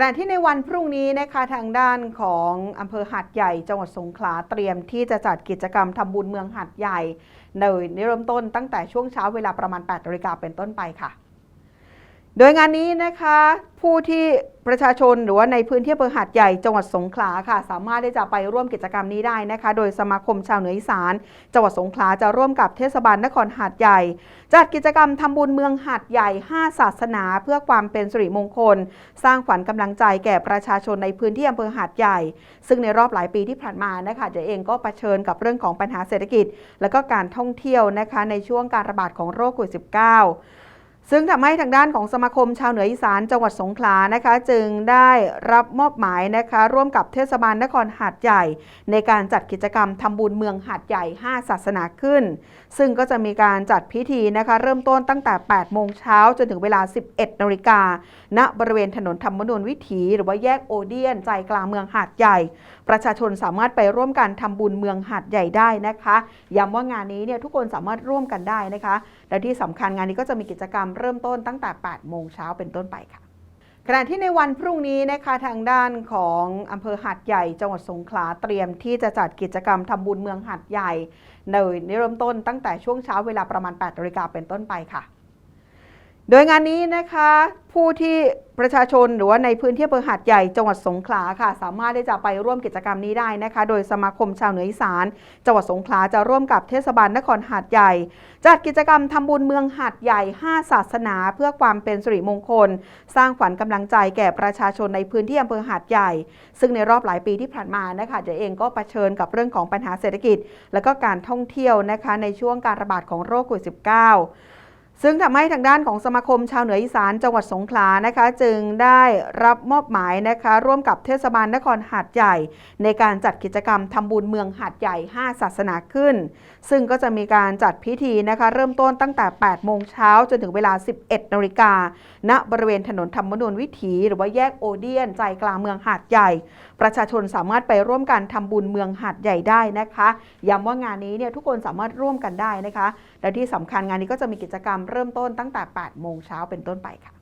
ขณะที่ในวันพรุ่งนี้นะคะทางด้านของอำเภอหาดใหญ่จังหวัดสงขลาเตรียมที่จะจัดกิจกรรมทำบุญเมืองหาดใหญ่โดยเริ่มต้นตั้งแต่ช่วงเช้าเวลาประมาณ8นาฬิกาเป็นต้นไปค่ะ โดยงานนี้นะคะผู้ที่ประชาชนหรือว่าในพื้นที่อำเภอหาดใหญ่จังหวัดสงขลาค่ะ สามารถที่จะไปร่วมกิจกรรมนี้ได้นะคะ โดยสมาคมชาวเหนืออีสานจังหวัดสงขลาจะร่วมกับเทศบาลนครหาดใหญ่ จัดกิจกรรมทำบุญเมืองหาดใหญ่ 5 ศาสนา เพื่อความเป็นสิริมงคล สร้างขวัญกำลังใจแก่ประชาชนในพื้นที่อำเภอหาดใหญ่ ซึ่งในรอบหลายปีที่ผ่านมานะคะเจ๊เองก็เผชิญกับเรื่องของปัญหาเศรษฐกิจ และก็การท่องเที่ยวนะคะในช่วงการระบาดของโรคโควิด -19 ซึ่งทำให้ทางด้านของสมาคมชาวเหนืออีสานจังหวัดสงขลานะคะ จึงได้รับมอบหมายนะคะ ร่วมกับเทศบาลนครหาดใหญ่ ในการจัดกิจกรรมทำบุญเมืองหาดใหญ่ 5 ศาสนาขึ้น ซึ่งก็จะมีการจัดพิธีนะคะ เริ่มต้นตั้งแต่ 8 โมงเช้าจนถึงเวลา 11 นาฬิกาณบริเวณถนนธรรมนูญวิถี หรือว่าแยกโอเดียน ใจกลางเมืองหาดใหญ่ ประชาชนสามารถไปร่วมกันทำบุญเมืองหาดใหญ่ได้นะคะย้ำว่างานนี้เนี่ยทุกคนสามารถร่วมกันได้นะคะ และที่สำคัญงานนี้ก็จะมีกิจกรรมเริ่มต้นตั้งแต่ 8 โมงเช้าเป็นต้นไปค่ะ ขณะที่ในวันพรุ่งนี้นะคะทางด้านของอำเภอหาดใหญ่จังหวัดสงขลาเตรียมที่จะจัดกิจกรรมทำบุญเมืองหาดใหญ่ โดยเริ่มต้นตั้งแต่ช่วงเช้าเวลาประมาณ8นาฬิกาเป็นต้นไปค่ะ โดยงานนี้นะคะผู้ที่ประชาชนหรือว่าในพื้นที่อำเภอหาดใหญ่จังหวัดสงขลาค่ะ สามารถที่จะไปร่วมกิจกรรมนี้ได้นะคะ โดยสมาคมชาวเหนืออีสานจังหวัดสงขลาจะร่วมกับเทศบาลนครหาดใหญ่ จัดกิจกรรมทำบุญเมืองหาดใหญ่ 5 ศาสนา เพื่อความเป็นสิริมงคล สร้างขวัญกำลังใจแก่ประชาชนในพื้นที่อำเภอหาดใหญ่ ซึ่งในรอบหลายปีที่ผ่านมานะคะเจ๊เองก็เผชิญกับเรื่องของปัญหาเศรษฐกิจ และก็การท่องเที่ยวนะคะในช่วงการระบาดของโรคโควิด -19 ซึ่งทำให้ทางด้านของสมาคมชาวเหนืออีสานจังหวัดสงขลานะคะ จึงได้รับมอบหมายนะคะ ร่วมกับเทศบาลนครหาดใหญ่ ในการจัดกิจกรรมทำบุญเมืองหาดใหญ่ 5 ศาสนาขึ้น ซึ่งก็จะมีการจัดพิธีนะคะ เริ่มต้นตั้งแต่ 8 โมงเช้าจนถึงเวลา 11 นาฬิกาณบริเวณถนนธรรมนูญวิถี หรือว่าแยกโอเดียน ใจกลางเมืองหาดใหญ่ ประชาชนสามารถไปร่วมกันทำบุญเมืองหาดใหญ่ได้นะคะย้ำว่างานนี้เนี่ยทุกคนสามารถร่วมกันได้นะคะและที่สำคัญงานนี้ก็จะมีกิจกรรมเริ่มต้นตั้งแต่ 8 โมงเช้าเป็นต้นไปค่ะ